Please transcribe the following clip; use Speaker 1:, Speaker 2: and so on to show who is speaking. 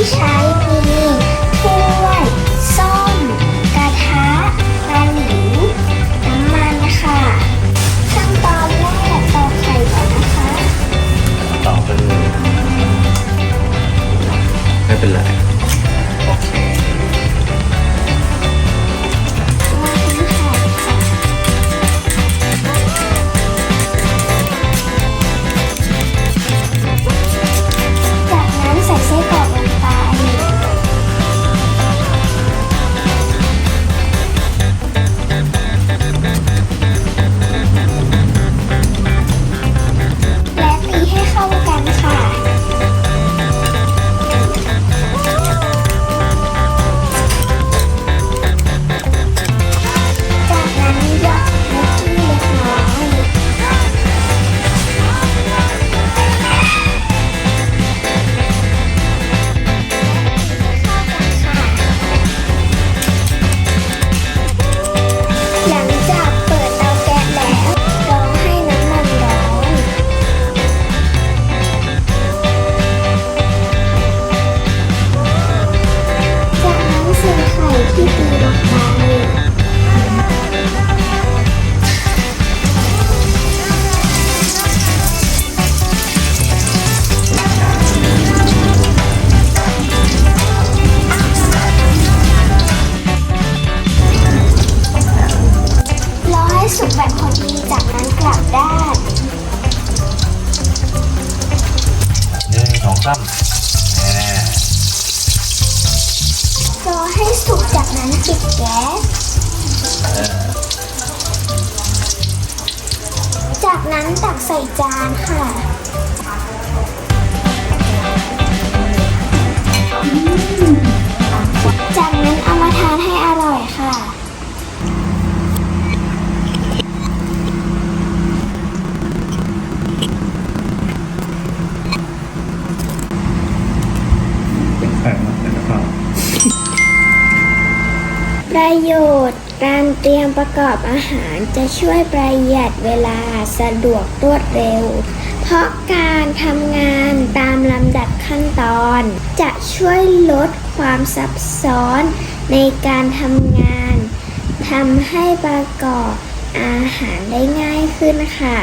Speaker 1: ที่ใช้มีถ้วยส้อมกระทะตะหลิวน้ำมันค่ะขั้นตอนแรกตอกไข่ก่อนนะคะ
Speaker 2: ต่อไปเลยไม่เป็นไร
Speaker 1: สุกแบบพอดีจากนั้นกลับด้าน
Speaker 2: หนึ่งสองสามแน่
Speaker 1: รอให้สุกจากนั้นปิดแก๊ส
Speaker 2: เออ
Speaker 1: จากนั้นตักใส่จานค่ะ ประโยชน์การเตรียมประกอบอาหารจะช่วยประหยัดเวลาสะดวกรวดเร็ว เพราะการทำงานตามลำดับขั้นตอน จะช่วยลดความซับซ้อนในการทำงานทำให้ประกอบอาหารได้ง่ายขึ้นค่ะ